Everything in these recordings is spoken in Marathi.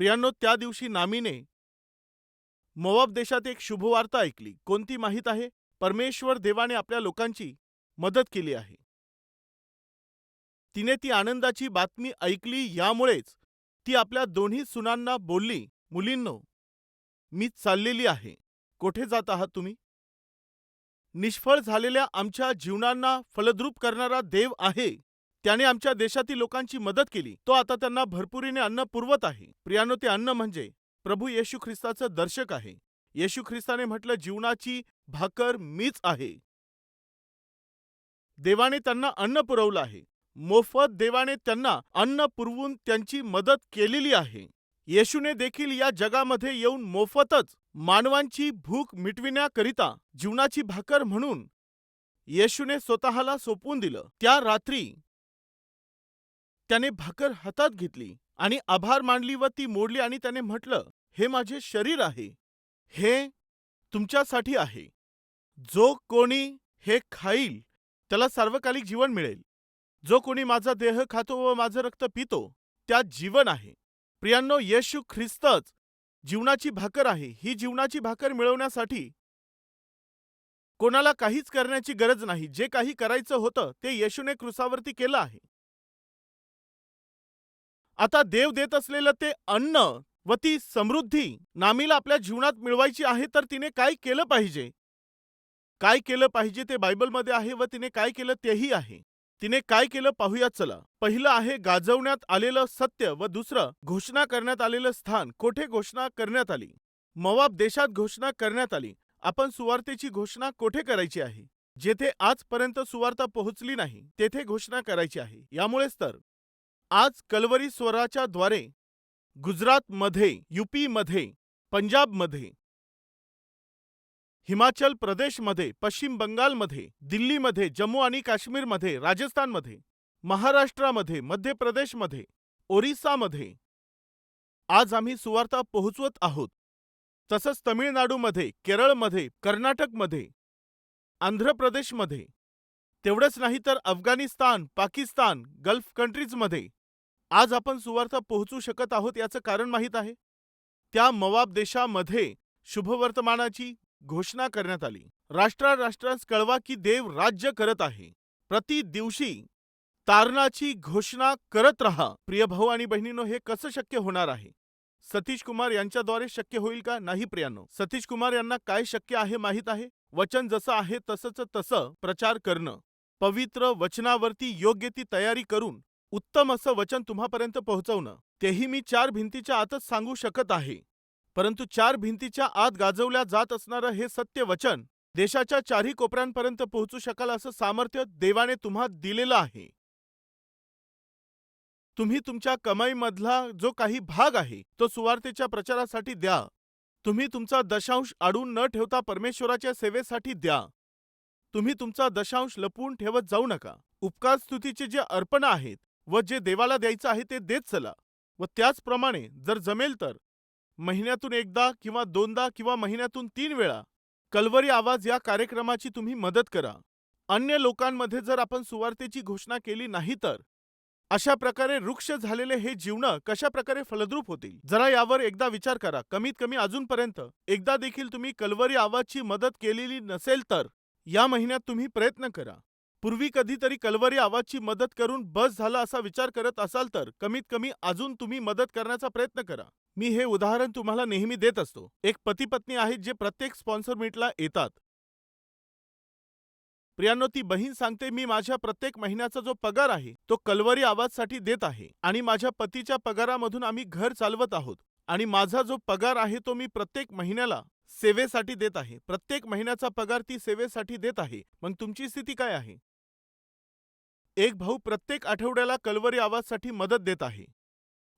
प्रियांनो त्या दिवशी नामीने मोवाब देशात एक शुभवार्ता ऐकली. कोणती माहीत आहे? परमेश्वर देवाने आपल्या लोकांची मदत केली आहे. तिने ती आनंदाची बातमी ऐकली यामुळेच ती आपल्या दोन्ही सुनांना बोलली मुलींनो मी चाललेली आहे. कोठे जात आहात तुम्ही? निष्फळ झालेल्या आमच्या जीवनांना फलद्रूप करणारा देव आहे. त्याने आमच्या देशातील लोकांची मदत केली. तो आता त्यांना भरपुरीने अन्न पुरवत आहे. प्रियानो ते अन्न म्हणजे प्रभू येशू ख्रिस्ताचं दर्शक आहे. येशू ख्रिस्ताने म्हटलं जीवनाची भाकर मीच आहे. देवाने त्यांना अन्न पुरवलं आहे. मोफत देवाने त्यांना अन्न पुरवून त्यांची मदत केलेली आहे. येशूने देखील या जगामध्ये येऊन मोफतच मानवांची भूक मिटविण्याकरिता जीवनाची भाकर म्हणून येशूने स्वतःला सोपवून दिलं. त्या रात्री त्याने भाकर हातात घेतली आणि आभार मानली व ती मोडली आणि त्याने म्हटलं हे माझे शरीर आहे. हे तुमच्यासाठी आहे. जो कोणी हे खाईल त्याला सार्वकालिक जीवन मिळेल. जो कोणी माझा देह खातो व माझं रक्त पितो त्यात जीवन आहे. प्रियांनो येशू ख्रिस्तच जीवनाची भाकर आहे. ही जीवनाची भाकर मिळवण्यासाठी कोणाला काहीच करण्याची गरज नाही. जे काही करायचं होतं ते येशूने क्रुसावरती केलं आहे. आता देव देत असलेलं ते अन्न व ती समृद्धी नामीला आपल्या जीवनात मिळवायची आहे तर तिने काय केलं पाहिजे? काय केलं पाहिजे ते बायबलमध्ये आहे व तिने काय केलं तेही आहे. तिने काय केलं पाहूया चला. पहिलं आहे गाजवण्यात आलेलं सत्य व दुसरं घोषणा करण्यात आलेलं स्थान. कोठे घोषणा करण्यात आली? मवाब देशात घोषणा करण्यात आली. आपण सुवार्तेची घोषणा कोठे करायची आहे? जेथे आजपर्यंत सुवार्ता पोहोचली नाही तेथे घोषणा करायची आहे. यामुळेच तर आज कलवरी स्वराच्या द्वारे गुजरातमध्ये यूपीमध्ये पंजाबमध्ये हिमाचल प्रदेशमध्ये पश्चिम बंगालमध्ये दिल्लीमध्ये जम्मू आणि काश्मीरमध्ये राजस्थानमध्ये महाराष्ट्रामध्ये मध्य प्रदेशमध्ये ओरिसामध्ये आज आम्ही सुवार्ता पोहोचवत आहोत. तसंच तमिळनाडूमध्ये केरळमध्ये कर्नाटकमध्ये आंध्र प्रदेशमध्ये तेवढंच नाही तर अफगाणिस्तान पाकिस्तान गल्फ कंट्रीजमध्ये आज आपण सुवार्ता पोहोचू शकत आहोत याचं कारण माहीत आहे. त्या मवाब देशामध्ये शुभवर्तमानाची घोषणा करण्यात आली. राष्ट्राराष्ट्रास कळवा की देव राज्य करत आहे. प्रति दिवशी तारणाची घोषणा करत रहा. प्रिय भाऊ आणि बहिणीनो हे कसं शक्य होणार आहे? सतीश कुमार यांच्याद्वारे शक्य होईल का? नाही प्रियानो. सतीश कुमार यांना काय शक्य आहे माहीत आहे? वचन जसं आहे तसंच तसं प्रचार करणं. पवित्र वचनावरती योग्य ती तयारी करून उत्तम असं वचन तुम्हापर्यंत पोहोचवणं तेही मी चार भिंतीच्या आतच सांगू शकत आहे. परंतु चार भिंतीच्या आत गाजवल्या जात असणारं हे सत्य वचन देशाच्या चारही कोपऱ्यांपर्यंत पोहोचू शकाल असं सामर्थ्य देवाने तुम्हा दिलेलं आहे. तुम्ही तुमच्या कमाईमधला जो काही भाग आहे तो सुवार्तेच्या प्रचारासाठी द्या. तुम्ही तुमचा दशांश अडून न ठेवता परमेश्वराच्या सेवेसाठी द्या. तुम्ही तुमचा दशांश लपवून ठेवत जाऊ नका. उपकार स्तुतीचे जे अर्पण आहेत व जे देवाला द्यायचं आहे ते देत चला. व त्याचप्रमाणे जर जमेल तर. महिन्यातून एकदा किंवा दोनदा किंवा महिन्यातून तीन वेळा. कलवरी आवाज या कार्यक्रमाची तुम्ही मदत करा. अन्य लोकांमध्ये जर आपण सुवार्तेची घोषणा केली नाही तर. अशा प्रकारे वृक्ष झालेले हे जीवन कशा प्रकारे फलद्रूप होतील? जरा यावर एकदा विचार करा. कमीत कमी अजूनपर्यंत. एकदा देखील तुम्ही कलवरी आवाजची मदत केलेली नसेल तर. या महिन्यात तुम्ही प्रयत्न करा. पूर्वी कधीतरी कलवरी आवाजची मदत करून बस झाला असा विचार करत असाल तर कमीत कमी अजून तुम्ही मदत करण्याचा प्रयत्न करा. मी हे उदाहरण तुम्हाला नेहमी देत असतो. एक पती पत्नी आहेत जे प्रत्येक स्पॉन्सर मीटला येतात. प्रियांनो ती बहीण सांगते मी माझ्या प्रत्येक महिन्याचा जो पगार आहे तो कलवरी आवाजसाठी देत आहे. आणि माझ्या पतीच्या पगारामधून आम्ही घर चालवत आहोत. आणि माझा जो पगार आहे तो मी प्रत्येक महिन्याला सेवेसाठी देत आहे. प्रत्येक महिन्याचा पगार ती सेवेसाठी देत आहे. मग तुमची स्थिती काय आहे? एक भाऊ प्रत्येक आठवड्याला कलवरी आवाजसाठी मदत देत आहे.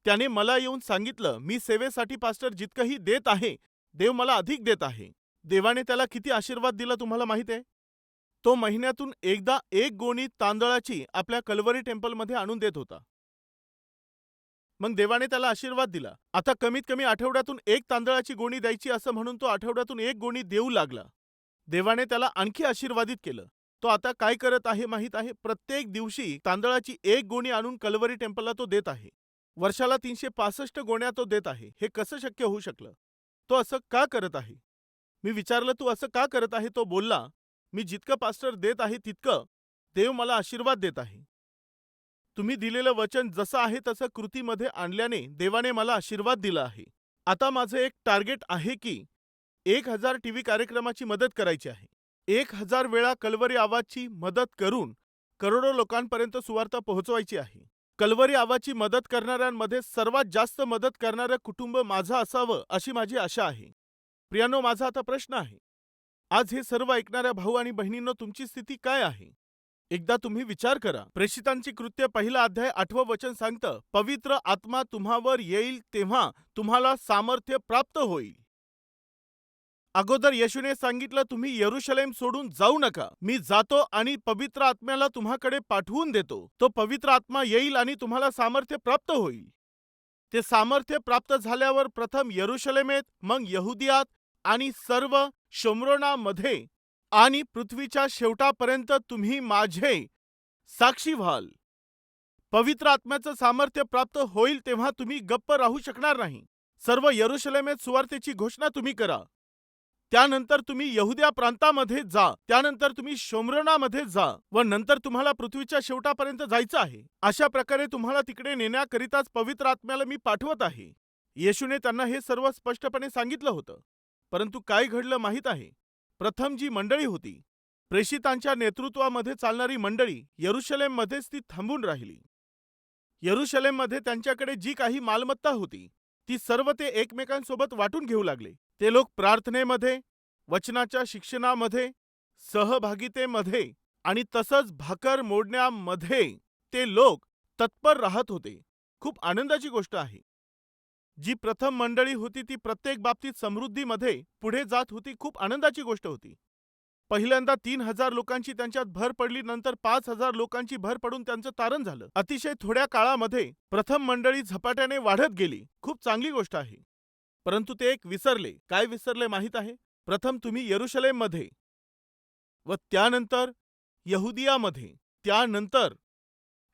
त्याने मला येऊन सांगितलं मी सेवेसाठी पास्टर जितकंही देत आहे देव मला अधिक देत आहे. देवाने त्याला किती आशीर्वाद दिला तुम्हाला माहीत आहे? तो महिन्यातून एकदा एक गोणी तांदळाची आपल्या कलवरी टेम्पलमध्ये आणून देत होता. मग देवाने त्याला आशीर्वाद दिला. आता कमीत कमी आठवड्यातून एक तांदळाची गोणी द्यायची असं म्हणून तो आठवड्यातून एक गोणी देऊ लागला. देवाने त्याला आणखी आशीर्वादित केलं. तो आता काय करत आहे माहीत आहे? प्रत्येक दिवशी तांदळाची एक गोणी आणून कलवरी टेम्पलला तो देत आहे. वर्षाला तीनशे पासष्ट गोण्या तो देत आहे. हे कसं शक्य होऊ शकलं? तो असं का करत आहे? मी विचारलं तू असं का करत आहे? तो बोलला मी जितकं पास्टर देत आहे तितकं देव मला आशीर्वाद देत आहे. तुम्ही दिलेलं वचन जसं आहे तसं कृतीमध्ये आणल्याने देवाने मला आशीर्वाद दिला आहे. आता माझं एक टार्गेट आहे की एक हजार टीव्ही कार्यक्रमाची मदत करायची आहे. एक हजार वेळा कलवरी आवाजची मदत करून करोडो लोकांपर्यंत सुवार्ता पोहोचवायची आहे. कलवरी आवाजची मदत करणाऱ्यांमध्ये सर्वात जास्त मदत करणारं कुटुंब माझं असावं अशी माझी आशा आहे. प्रियानो माझा आता प्रश्न आहे. आज हे सर्व ऐकणाऱ्या भाऊ आणि बहिणींनो तुमची स्थिती काय आहे? एकदा तुम्ही विचार करा. प्रेषितांची कृत्य पहिला अध्याय आठवं वचन सांगतं पवित्र आत्मा तुम्हावर येईल तेव्हा तुम्हाला सामर्थ्य प्राप्त होईल. अगोदर येशूने सांगितलं तुम्ही यरुशलेम सोडून जाऊ नका. मी जातो आणि पवित्र आत्म्याला तुम्हाकडे पाठवून देतो. तो पवित्र आत्मा येईल आणि तुम्हाला सामर्थ्य प्राप्त होईल. ते सामर्थ्य प्राप्त झाल्यावर प्रथम यरुशलेमेत मग यहुदियात आणि सर्व शोमरोनामध्ये आणि पृथ्वीच्या शेवटापर्यंत तुम्ही माझे साक्षी व्हाल. पवित्र आत्म्याचं सामर्थ्य प्राप्त होईल तेव्हा तुम्ही गप्प राहू शकणार नाही. सर्व यरुशलेमेत सुवार्तेची घोषणा तुम्ही करा. त्यानंतर तुम्ही यहुद्या प्रांतामध्ये जा त्यानंतर तुम्ही शोमरणामध्ये जा व नंतर तुम्हाला पृथ्वीच्या शेवटापर्यंत जायचं आहे. अशा प्रकारे तुम्हाला तिकडे नेण्याकरिताच पवित्र आत्म्याला मी पाठवत आहे. येशूने त्यांना हे सर्व स्पष्टपणे सांगितलं होतं. परंतु काय घडलं माहीत आहे? प्रथम जी मंडळी होती प्रेषितांच्या नेतृत्वामध्ये चालणारी मंडळी यरुशलेममध्येच ती थांबून राहिली. यरुशलेममध्ये त्यांच्याकडे जी काही मालमत्ता होती ती सर्व ते एकमेकांसोबत वाटून घेऊ लागले. ते लोक प्रार्थनेमध्ये वचनाच्या शिक्षणामध्ये सहभागितेमध्ये आणि तसंच भाकर मोडण्यामध्ये ते लोक तत्पर राहत होते. खूप आनंदाची गोष्ट आहे. जी प्रथम मंडळी होती ती प्रत्येक बाबतीत समृद्धीमध्ये पुढे जात होती खूप आनंदाची गोष्ट होती. पहिल्यांदा तीन हजार लोकांची त्यांच्यात भर पडली नंतर पाच हजार लोकांची भर पडून त्यांचं तारण झालं. अतिशय थोड्या काळामध्ये प्रथम मंडळी झपाट्याने वाढत गेली. खूप चांगली गोष्ट आहे. परंतु ते एक विसरले. काय विसरले माहीत आहे? प्रथम तुम्ही यरुशलेममध्ये व त्यानंतर यहुदियामध्ये त्यानंतर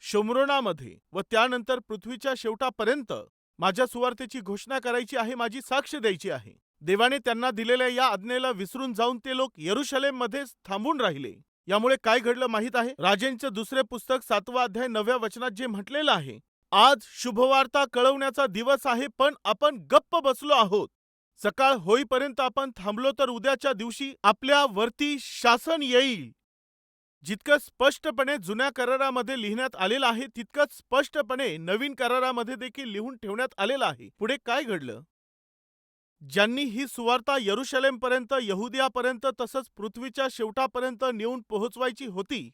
शोमरोनामध्ये व त्यानंतर पृथ्वीच्या शेवटापर्यंत माझ्या सुवार्तेची घोषणा करायची आहे माझी साक्ष द्यायची आहे. देवाने त्यांना दिलेल्या या आज्ञेला विसरून जाऊन ते लोक यरुशलेममध्येच थांबून राहिले. यामुळे काय घडलं माहीत आहे? राजेंचं दुसरे पुस्तक सातवा अध्याय नव्या वचनात जे म्हटलेलं आहे आज शुभवार्ता कळवण्याचा दिवस आहे पण आपण गप्प बसलो आहोत. सकाळ होईपर्यंत आपण थांबलो तर उद्याच्या दिवशी आपल्या वरती शासन येईल. जितकं स्पष्टपणे जुन्या करारामध्ये लिहिण्यात आलेलं आहे तितकंच स्पष्टपणे नवीन करारामध्ये देखील लिहून ठेवण्यात आलेलं आहे. पुढे काय घडलं? ज्यांनी ही सुवार्ता यरुशलेमपर्यंत यहुदियापर्यंत तसंच पृथ्वीच्या शेवटापर्यंत नेऊन पोहोचवायची होती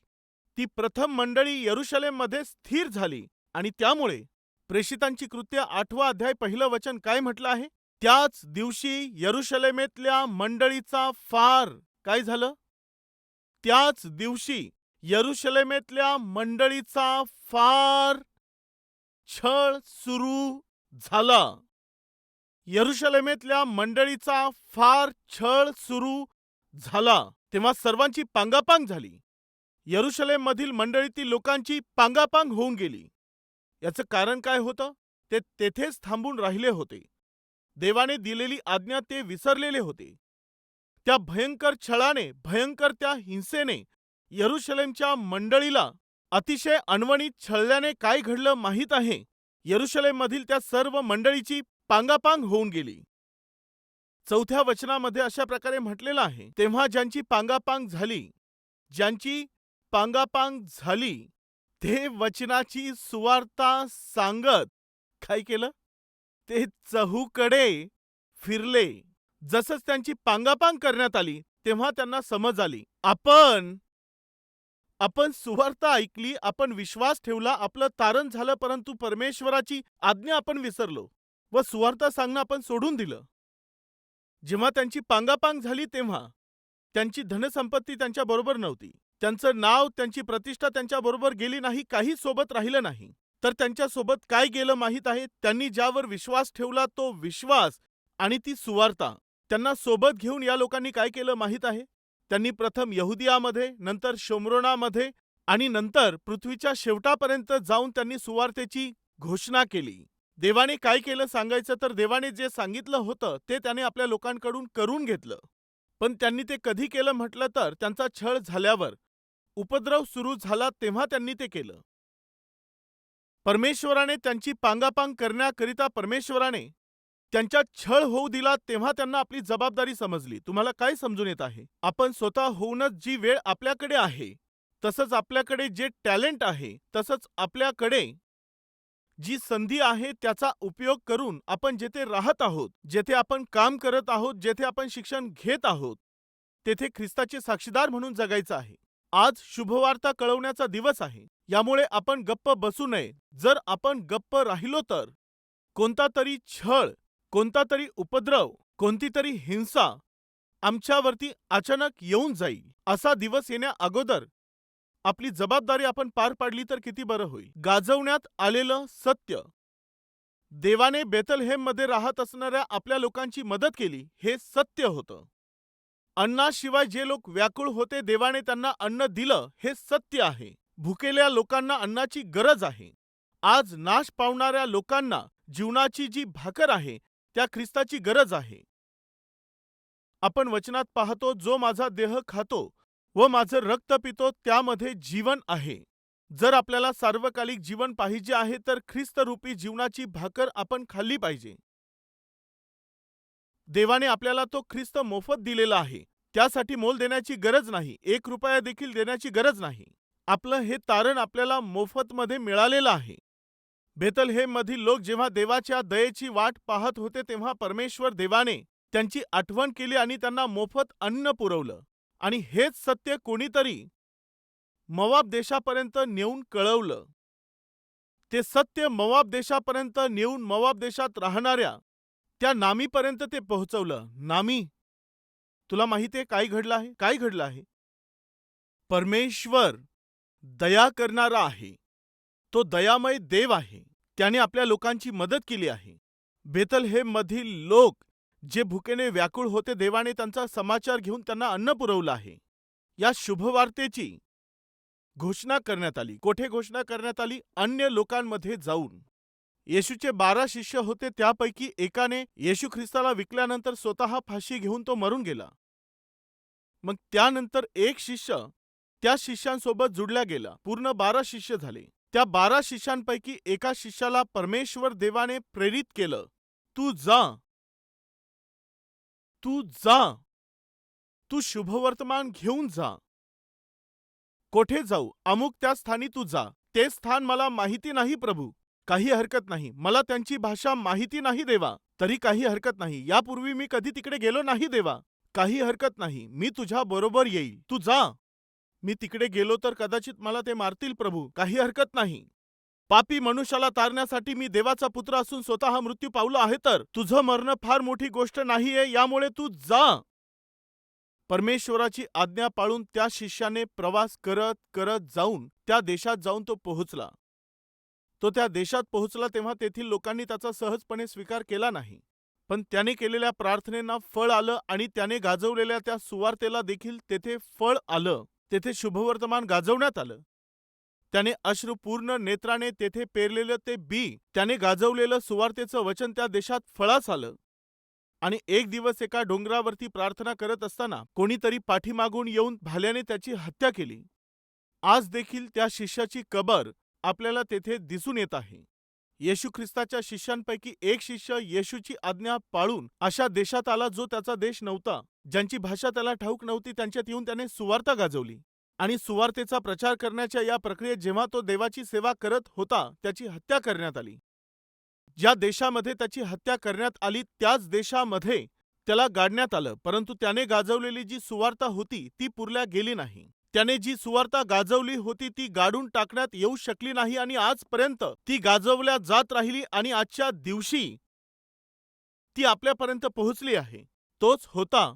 ती प्रथम मंडळी यरुशलेममध्ये स्थिर झाली. आणि त्यामुळे प्रेषितांची कृत्य आठवा अध्याय पहिलं वचन काय म्हटलं आहे? त्याच दिवशी यरुशलेमेतल्या मंडळीचा फार काय झालं? त्याच दिवशी यरुशलेमेतल्या मंडळीचा फार छळ सुरू झाला. यरुशलेमेतल्या मंडळीचा फार छळ सुरू झाला. तेव्हा सर्वांची पांगापांग झाली. यरुशलेममधील मंडळीतील लोकांची पांगापांग होऊन गेली. याचं कारण काय होतं? ते तेथेच थांबून राहिले होते. देवाने दिलेली आज्ञा ते विसरलेले होते. त्या भयंकर छळाने भयंकर त्या हिंसेने यरुशलेमच्या मंडळीला अतिशय अनवणीत छळल्याने काय घडलं माहीत आहे? यरुशलेममधील त्या सर्व मंडळीची पांगापांग होऊन गेली. चौथ्या वचनामध्ये अशा प्रकारे म्हटलेलं आहे तेव्हा ज्यांची पांगापांग झाली ज्यांची पांगापांग झाली ते वचनाची सुवार्ता सांगत. काय केलं? ते चहूकडे फिरले. जसंच त्यांची पांगापांग करण्यात आली तेव्हा त्यांना समज आली. आपण आपण सुवार्ता ऐकली आपण विश्वास ठेवला आपलं तारण झालं परंतु परमेश्वराची आज्ञा आपण विसरलो व सुवार्ता सांगणं आपण सोडून दिलं. जेव्हा त्यांची पांगापांग झाली तेव्हा त्यांची धनसंपत्ती त्यांच्या बरोबर नव्हती. त्यांचं नाव त्यांची प्रतिष्ठा त्यांच्याबरोबर गेली नाही काही सोबत राहिलं नाही. तर त्यांच्यासोबत काय गेलं माहीत आहे? त्यांनी ज्यावर विश्वास ठेवला तो विश्वास आणि ती सुवार्ता. त्यांना सोबत घेऊन या लोकांनी काय केलं माहीत आहे? त्यांनी प्रथम यहुदियामध्ये नंतर शोमरोनामध्ये आणि नंतर पृथ्वीच्या शेवटापर्यंत जाऊन त्यांनी सुवार्तेची घोषणा केली. देवाने काय केलं सांगायचं तर देवाने जे सांगितलं होतं ते त्याने आपल्या लोकांकडून करून घेतलं. पण त्यांनी ते कधी केलं म्हटलं तर त्यांचा छळ झाल्यावर उपद्रव सुरू झाला तेव्हा त्यांनी ते केलं. परमेश्वराने त्यांची पांगापांग करण्याकरिता परमेश्वराने त्यांच्या छळ होऊ दिला तेव्हा त्यांना आपली जबाबदारी समजली. तुम्हाला काय समजून येत आहे? आपण स्वतः होऊनच जी वेळ आपल्याकडे आहे तसंच आपल्याकडे जे टॅलेंट आहे तसंच आपल्याकडे जी संधी आहे त्याचा उपयोग करून आपण जेथे राहत आहोत जेथे आपण काम करत आहोत जेथे आपण शिक्षण घेत आहोत तेथे ख्रिस्ताचे साक्षीदार म्हणून जगायचं आहे. आज शुभवार्ता कळवण्याचा दिवस आहे. यामुळे आपण गप्प बसू नये. जर आपण गप्प राहिलो तर. कोणता तरी छळ कोणता तरी उपद्रव कोणती तरी हिंसा आमच्यावरती अचानक येऊन जाईल असा दिवस येण्या अगोदर आपली जबाबदारी आपण पार पाडली तर किती बरं होईल. गाजवण्यात आलेलं सत्य. देवाने बेतलहेममध्ये राहत असणाऱ्या आपल्या लोकांची मदत केली हे सत्य होतं. अन्नाशिवाय जे लोक व्याकुळ होते देवाने त्यांना अन्न दिलं हे सत्य आहे. भुकेल्या लोकांना अन्नाची गरज आहे. आज नाश पावणाऱ्या लोकांना जीवनाची जी भाकर आहे त्या ख्रिस्ताची गरज आहे. आपण वचनात पाहतो जो माझा देह खातो व माझं रक्त पितो त्यामध्ये जीवन आहे. जर आपल्याला सार्वकालिक जीवन पाहिजे आहे तर ख्रिस्तरूपी जीवनाची भाकर आपण खाल्ली पाहिजे. देवाने आपल्याला तो ख्रिस्त मोफत दिलेला आहे. त्यासाठी मोल देण्याची गरज नाही. एक रुपया देखील देण्याची गरज नाही. आपलं हे तारण आपल्याला मोफतमध्ये मिळालेलं आहे. बेतलहेम मधील लोक जेव्हा देवाच्या दयेची वाट पाहत होते तेव्हा परमेश्वर देवाने त्यांची आठवण केली आणि त्यांना मोफत अन्न पुरवलं. आणि हेच सत्य कोणीतरी मवाब देशापर्यंत नेऊन कळवलं. ते सत्य मवाब देशापर्यंत नेऊन मवाब देशात राहणाऱ्या त्या नामीपर्यंत ते पोहोचवलं. नामी. तुला माहिती आहे काय घडलं आहे? काय घडलं आहे? परमेश्वर दया करणारा आहे. तो दयामय देव आहे. त्याने आपल्या लोकांची मदत केली आहे. बेतलहेम मधील लोक जे भुकेने व्याकुळ होते देवाने त्यांचा समाचार घेऊन त्यांना अन्न पुरवलं आहे. या शुभवार्तेची घोषणा करण्यात आली. कोठे घोषणा करण्यात आली? अन्य लोकांमध्ये जाऊन. येशूचे बारा शिष्य होते त्यापैकी एकाने येशू ख्रिस्ताला विकल्यानंतर स्वतः फाशी घेऊन तो मरून गेला. मग त्यानंतर एक शिष्य त्या शिष्यांसोबत जुडला गेला. पूर्ण बारा शिष्य झाले. त्या बारा शिष्यांपैकी एका शिष्याला परमेश्वर देवाने प्रेरित केलं. तू जा. तू जा. तू शुभवर्तमान घेऊन जा. कोठे जाऊ? अमुक त्या स्थानी तू जा. ते स्थान मला माहिती नाही प्रभू. काही हरकत नाही. मला त्यांची भाषा माहिती नाही देवा. तरी काही हरकत नाही. यापूर्वी मी कधी तिकडे गेलो नाही देवा. काही हरकत नाही. मी तुझ्या बरोबर येईल. तू जा. मी तिकडे गेलो तर कदाचित मला ते मारतील प्रभू. काही हरकत नाही. पापी मनुष्याला तारण्यासाठी मी देवाचा पुत्र असून स्वतः मृत्यू पावलो आहे तर. तुझं मरणं फार मोठी गोष्ट नाहीये. यामुळे तू जा. परमेश्वराची आज्ञा पाळून त्या शिष्याने प्रवास करत करत जाऊन त्या देशात जाऊन तो पोहोचला. तो त्या देशात पोहोचला तेव्हा तेथील लोकांनी त्याचा सहजपणे स्वीकार केला नाही. पण त्याने केलेल्या प्रार्थनेना फळ आलं आणि त्याने गाजवलेल्या त्या सुवार्तेला देखील तेथे फळ आलं तेथे शुभवर्तमान गाजवण्यात आलं. त्याने अश्रुपूर्ण नेत्राने तेथे पेरलेलं ते बी त्याने गाजवलेलं सुवार्तेचं वचन त्या देशात फळास आलं. आणि एक दिवस एका डोंगरावरती प्रार्थना करत असताना कोणीतरी पाठीमागून येऊन भाल्याने त्याची हत्या केली. आज देखील त्या शिष्याची कबर आपल्याला तेथे दिसून येत आहे. येशू ख्रिस्ताच्या शिष्यांपैकी एक शिष्य येशूची आज्ञा पाळून अशा देशात आला जो त्याचा देश नव्हता ज्यांची भाषा त्याला ठाऊक नव्हती त्यांच्यात येऊन त्याने सुवार्ता गाजवली. आणि सुवार्तेचा प्रचार करण्याच्या या प्रक्रियेत जेव्हा तो देवाची सेवा करत होता त्याची हत्या करण्यात आली. ज्या देशामध्ये त्याची हत्या करण्यात आली त्याच देशामध्ये त्याला गाडण्यात आलं परंतु त्याने गाजवलेली जी सुवार्ता होती ती पुरल्या गेली नाही. त्याने जी सुवार्ता गाजवली होती ती गाडून टाकण्यात येऊ शकली नाही आणि आजपर्यंत ती गाजवल्या जात राहिली आणि आजच्या दिवशी ती आपल्यापर्यंत पोहोचली आहे. तोच होता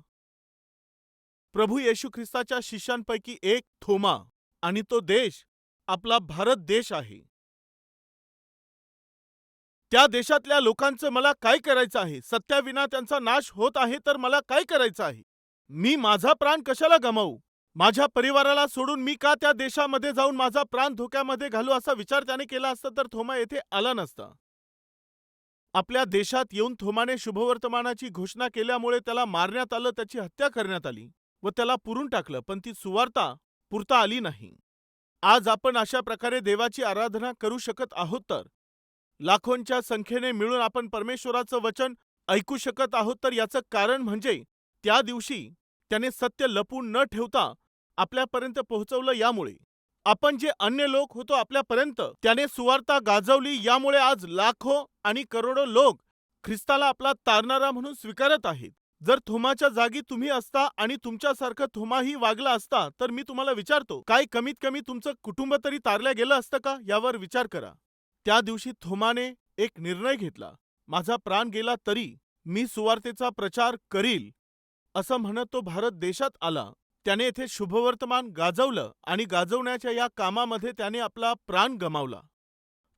प्रभू येशू ख्रिस्ताच्या शिष्यांपैकी एक थोमा आणि तो देश आपला भारत देश आहे. त्या देशातल्या लोकांचं मला काय करायचं आहे? सत्याविना त्यांचा नाश होत आहे तर मला काय करायचं आहे? मी माझा प्राण कशाला गमावू? माझ्या परिवाराला सोडून मी का त्या देशामध्ये जाऊन माझा प्राण धोक्यामध्ये घालू असा विचार त्याने केला असता तर थोमा येथे आला नसता. आपल्या देशात येऊन थोमाने शुभवर्तमानाची घोषणा केल्यामुळे त्याला मारण्यात आलं त्याची हत्या करण्यात आली व त्याला पुरून टाकलं पण ती सुवार्ता पुरता आली नाही. आज आपण अशा प्रकारे देवाची आराधना करू शकत आहोत तर? लाखोंच्या संख्येने मिळून आपण परमेश्वराचं वचन ऐकू शकत आहोत तर याचं कारण म्हणजे त्या दिवशी त्याने सत्य लपून न ठेवता आपल्यापर्यंत पोहोचवलं यामुळे. आपण जे अन्य लोक होतो आपल्यापर्यंत त्याने सुवार्ता गाजवली यामुळे आज लाखो आणि करोडो लोक ख्रिस्ताला आपला तारणारा म्हणून स्वीकारत आहेत. जर थोमाच्या जागी तुम्ही असता आणि तुमच्यासारखं थोमाही वागला असता तर मी तुम्हाला विचारतो काय कमीत कमी तुमचं कुटुंब तरी तारल्या गेलं असतं का? यावर विचार करा. त्या दिवशी थोमाने एक निर्णय घेतला. माझा प्राण गेला तरी मी सुवार्तेचा प्रचार करील असं म्हणत तो भारत देशात आला. त्याने येथे शुभवर्तमान गाजवलं आणि गाजवण्याच्या या कामामध्ये त्याने आपला प्राण गमावला.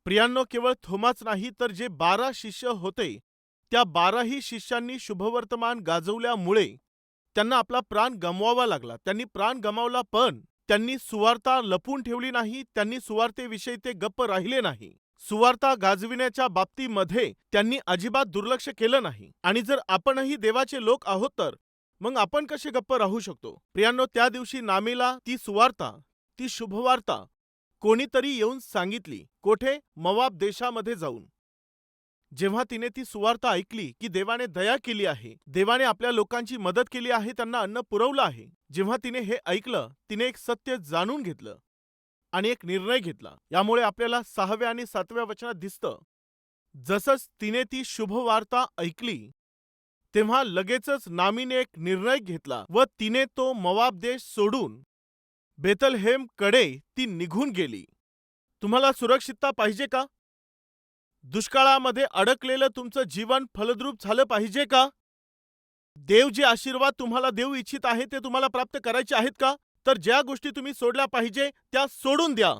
प्रियांनो केवळ थोमाच नाही तर जे बारा शिष्य होते त्या बाराही शिष्यांनी शुभवर्तमान गाजवल्यामुळे त्यांना आपला प्राण गमवावा लागला. त्यांनी प्राण गमावला पण त्यांनी सुवार्ता लपून ठेवली नाही त्यांनी सुवार्तेविषयी ते गप्प राहिले नाही. सुवार्ता गाजविण्याच्या बाबतीमध्ये त्यांनी अजिबात दुर्लक्ष केलं नाही. आणि जर आपणही देवाचे लोक आहोत तर मग आपण कसे गप्प राहू शकतो? प्रियांनो त्या दिवशी नामेला ती सुवार्ता ती शुभवार्ता कोणीतरी येऊन सांगितली कोठे? मवाब देशामध्ये जाऊन. जेव्हा तिने ती सुवार्ता ऐकली की देवाने दया केली आहे देवाने आपल्या लोकांची मदत केली आहे त्यांना अन्न पुरवलं आहे जेव्हा तिने हे ऐकलं तिने एक सत्य जाणून घेतलं आणि एक निर्णय घेतला. यामुळे आपल्याला सहाव्या आणि सातव्या वचनात दिसतं जसंच तिने ती शुभवार्ता ऐकली तेव्हा लगेचच नामीने एक निर्णय घेतला व तिने तो मवाब देश सोडून बेतलहेमकडे ती निघून गेली. तुम्हाला सुरक्षितता पाहिजे का? दुष्काळामध्ये अडकलेलं तुमचं जीवन फलद्रूप झालं पाहिजे का? देव जे आशीर्वाद तुम्हाला देऊ इच्छित आहे ते तुम्हाला प्राप्त करायचे आहेत का? तर ज्या गोष्टी तुम्ही सोडल्या पाहिजे त्या सोडून द्या.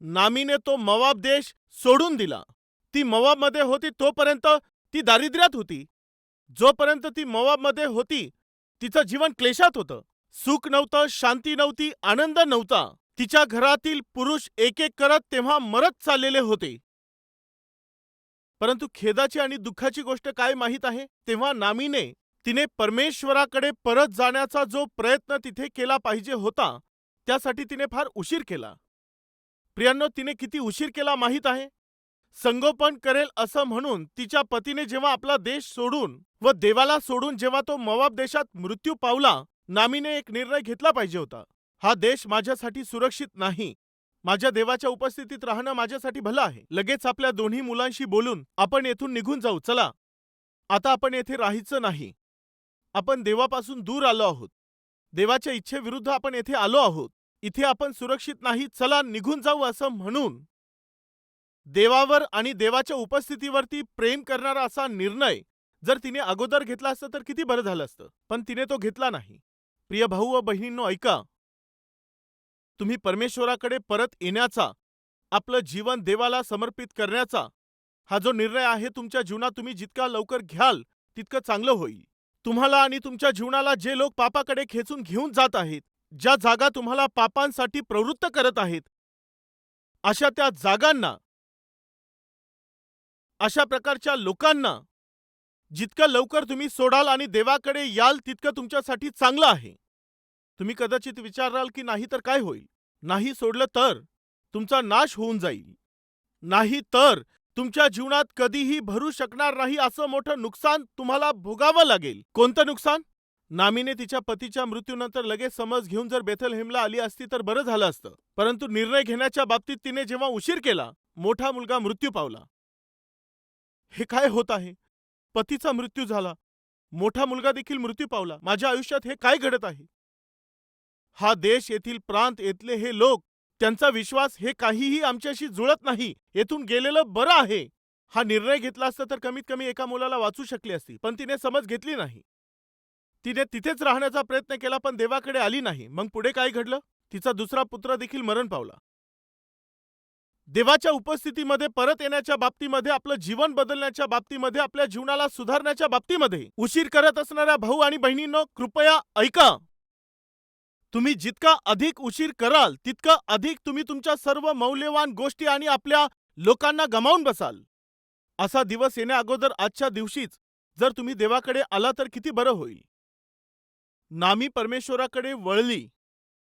नामीने तो मवाब देश सोडून दिला. ती मवाबमध्ये होती तोपर्यंत ती दारिद्र्यात होती. जोपर्यंत ती मवाबमध्ये होती तिचं जीवन क्लेशात होतं. सुख नव्हतं शांती नव्हती आनंद नव्हता. तिच्या घरातील पुरुष एक एक करत तेव्हा मरत चाललेले होते. परंतु खेदाची आणि दुःखाची गोष्ट काय माहीत आहे? तेव्हा नामीने तिने परमेश्वराकडे परत जाण्याचा जो प्रयत्न तिथे केला पाहिजे होता त्यासाठी तिने फार उशीर केला. प्रियांनो तिने किती उशीर केला माहीत आहे? संगोपन करेल असं म्हणून तिच्या पतीने जेव्हा आपला देश सोडून व देवाला सोडून जेव्हा तो मवाब देशात मृत्यू पावला नामीने एक निर्णय घेतला पाहिजे होता. हा देश माझ्यासाठी सुरक्षित नाही. माझ्या देवाच्या उपस्थितीत राहणं माझ्यासाठी भलं आहे. लगेच आपल्या दोन्ही मुलांशी बोलून आपण येथून निघून जाऊ. चला. आता आपण येथे राहायचं नाही. आपण देवापासून दूर आलो आहोत. देवाच्या इच्छेविरुद्ध आपण येथे आलो आहोत. इथे आपण सुरक्षित नाही. चला निघून जाऊ असं म्हणून देवावर आणि देवाच्या उपस्थितीवरती प्रेम करणारा असा निर्णय जर तिने अगोदर घेतला असता तर किती बरं झालं असतं. पण तिने तो घेतला नाही. प्रिय भाऊ व बहिणींनो ऐका. तुम्ही परमेश्वराकडे परत येण्याचा आपलं जीवन देवाला समर्पित करण्याचा हा जो निर्णय आहे तुमच्या जीवनात तुम्ही जितका लवकर घ्याल तितकं चांगलं होईल. तुम्हाला आणि तुमच्या जीवनाला जे लोक पापाकडे खेचून घेऊन जात आहेत ज्या जागा तुम्हाला पापांसाठी प्रवृत्त करत आहेत अशा त्या जागांना अशा प्रकारच्या लोकांना जितकं लवकर तुम्ही सोडाल आणि देवाकडे याल तितकं तुमच्यासाठी चांगलं आहे. तुम्ही कदाचित विचाराल की नाही तर काय होईल? नाही सोडलं तर तुमचा नाश होऊन जाईल. नाही तर तुमच्या जीवनात कधीही भरू शकणार नाही असं मोठं नुकसान तुम्हाला भोगावं लागेल. कोणतं नुकसान? नामीने तिच्या पतीच्या मृत्यूनंतर लगेच समज घेऊन जर बेथलहेमला आली असती तर बरं झालं असतं. परंतु निर्णय घेण्याच्या बाबतीत तिने जेव्हा उशीर केला मोठा मुलगा मृत्यू पावला. हे काय होत आहे? पतीचा मृत्यू झाला. मोठा मुलगा देखील मृत्यू पावला. माझ्या आयुष्यात हे काय घडत आहे? हा देश येथील प्रांत येथले हे लोक त्यांचा विश्वास हे काहीही आमच्याशी जुळत नाही. येथून गेलेलं बरं आहे. हा निर्णय घेतला असता तर कमीत कमी एका मुलाला वाचू शकली असती पण तिने समज घेतली नाही. तिने तिथेच राहण्याचा प्रयत्न केला पण देवाकडे आली नाही. मग पुढे काय घडलं? तिचा दुसरा पुत्र देखील मरण पावला. देवाच्या उपस्थितीमध्ये परत येण्याच्या बाबतीमध्ये आपलं जीवन बदलण्याच्या बाबतीमध्ये आपल्या जीवनाला सुधारण्याच्या बाबतीमध्ये उशीर करत असणाऱ्या भाऊ आणि बहिणींनो कृपया ऐका. तुम्ही जितका अधिक उशीर कराल तितकं अधिक तुम्ही तुमच्या सर्व मौल्यवान गोष्टी आणि आपल्या लोकांना गमावून बसाल. असा दिवस येण्या अगोदर आजच्या दिवशीच जर तुम्ही देवाकडे आला तर किती बरं होईल. नामी परमेश्वराकडे वळली.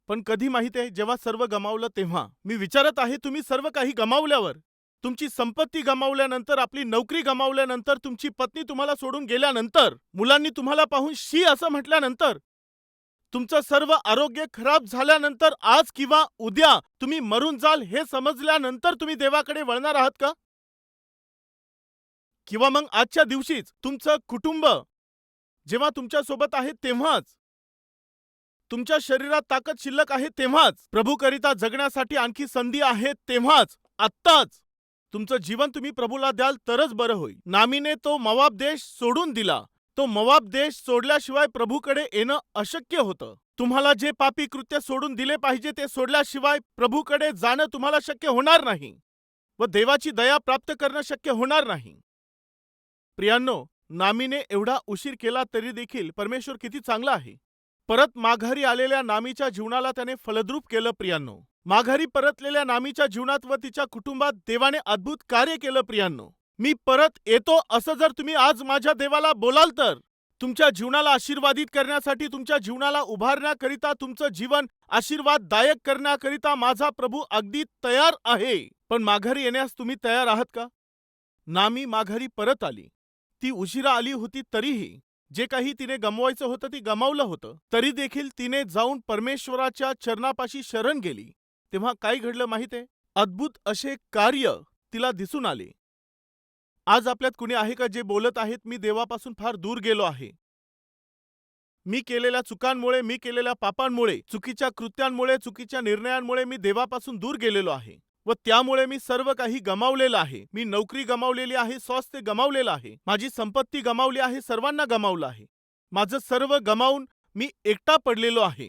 पण कधी माहीत आहे जेव्हा सर्व गमावलं तेव्हा? मी विचारत आहे तुम्ही सर्व काही गमावल्यावर. तुमची संपत्ती गमावल्यानंतर आपली नोकरी गमावल्यानंतर तुमची पत्नी तुम्हाला सोडून गेल्यानंतर मुलांनी तुम्हाला पाहून शी असं म्हटल्यानंतर तुमचं सर्व आरोग्य खराब झाल्यानंतर आज किंवा उद्या तुम्ही मरून जाल हे समजल्यानंतर तुम्ही देवाकडे वळणार आहात का? किंवा मग आजच्या दिवशीच तुमचं कुटुंब जेव्हा तुमच्यासोबत आहे तेव्हाच तुमच्या शरीरात ताकद शिल्लक आहे तेव्हाच. प्रभूकरिता जगण्यासाठी आणखी संधी आहे तेव्हाच. आत्ताच. तुमचं जीवन तुम्ही प्रभूला द्याल तरच बरं होईल. नामीने तो मवाब देश सोडून दिला. तो मवाब देश सोडल्याशिवाय प्रभूकडे येणं अशक्य होतं. तुम्हाला जे पापी कृत्य सोडून दिले पाहिजे ते सोडल्याशिवाय प्रभूकडे जाणं तुम्हाला शक्य होणार नाही. व देवाची दया प्राप्त करणं शक्य होणार नाही. प्रियांनो नामीने एवढा उशीर केला तरी देखील परमेश्वर किती चांगला आहे. परत माघारी आलेल्या नामीच्या जीवनाला त्याने फलद्रूप केलं प्रियांनो. माघारी परतलेल्या नामीच्या जीवनात व तिच्या कुटुंबात देवाने अद्भुत कार्य केलं प्रियांनो. मी परत येतो असं जर तुम्ही आज माझ्या देवाला बोलाल तर. तुमच्या जीवनाला आशीर्वादित करण्यासाठी तुमच्या जीवनाला उभारण्याकरिता तुमचं जीवन आशीर्वाददायक करण्याकरिता माझा प्रभू अगदी तयार आहे. पण माघारी येण्यास तुम्ही तयार आहात का? नामी माघारी परत आली. ती उशिरा आली होती तरीही. जे काही तिने गमवायचं होतं ती गमावलं होतं. तरी देखील तिने जाऊन परमेश्वराच्या चरणापाशी शरण गेली. तेव्हा काय घडलं माहीत आहे अद्भुत असे कार्य तिला दिसून आले. आज आपल्यात कुणी आहे का जे बोलत आहेत मी देवापासून फार दूर गेलो आहे. मी केलेल्या चुकांमुळे मी केलेल्या पापांमुळे चुकीच्या कृत्यांमुळे चुकीच्या निर्णयांमुळे मी देवापासून दूर गेलेलो आहे. व त्यामुळे मी सर्व काही गमावलेलं आहे. मी नोकरी गमावलेली आहे स्वास्थ्य गमावलेलं आहे माझी संपत्ती गमावली आहे सर्वांना गमावलं आहे. माझं सर्व गमावून मी एकटा पडलेलो आहे.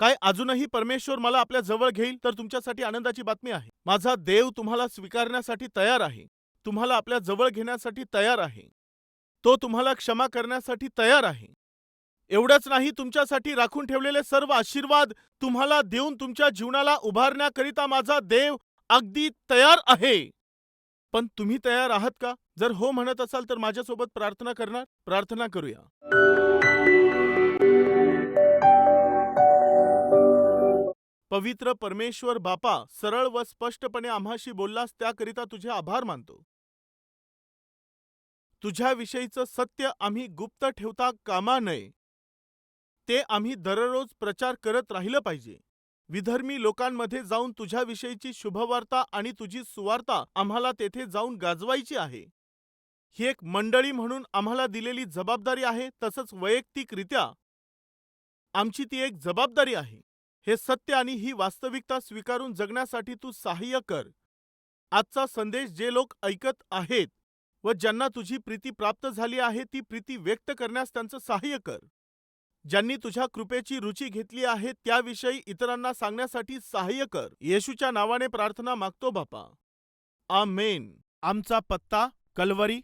काय अजूनही परमेश्वर मला आपल्या जवळ घेईल तर तुमच्यासाठी आनंदाची बातमी आहे. माझा देव तुम्हाला स्वीकारण्यासाठी तयार आहे. तुम्हाला आपल्या जवळ घेण्यासाठी तयार आहे. तो तुम्हाला क्षमा करण्यासाठी तयार आहे. एवढंच नाही तुमच्यासाठी राखून ठेवलेले सर्व आशीर्वाद तुम्हाला देऊन तुमच्या जीवनाला उभारण्याकरिता माझा देव अगदी तयार आहे. पण तुम्ही तयार आहात का? जर हो म्हणत असाल तर माझ्यासोबत प्रार्थना करणार? प्रार्थना करूया. पवित्र परमेश्वर बापा सरळ व स्पष्टपणे आम्हाशी बोललास त्याकरिता तुझे आभार मानतो. तुझ्याविषयीचं सत्य आम्ही गुप्त ठेवता कामा नये. ते आम्ही दररोज प्रचार करत राहिलं पाहिजे. विधर्मी लोकांमध्ये जाऊन तुझ्याविषयीची शुभवार्ता आणि तुझी सुवार्ता आम्हाला तेथे जाऊन गाजवायची आहे. ही एक मंडळी म्हणून आम्हाला दिलेली जबाबदारी आहे तसंच वैयक्तिकरित्या आमची ती एक जबाबदारी आहे. हे सत्य आणि ही वास्तविकता स्वीकारून जगण्यासाठी तू सहाय्य कर. आजचा संदेश जे लोक ऐकत आहेत व ज्यांना तुझी प्रीती प्राप्त झाली आहे ती प्रीती व्यक्त करण्यास त्यांचं सहाय्य कर. ज्यांनी तुझ्या कृपेची रुची घेतली आहे त्याविषयी इतरांना सांगण्यासाठी सहाय्य कर. येशूच्या नावाने प्रार्थना मागतो बापा. आमेन. आमचा पत्ता कलवरी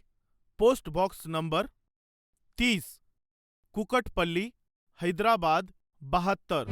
पोस्ट बॉक्स नंबर तीस कुकटपल्ली हैदराबाद बहात्तर.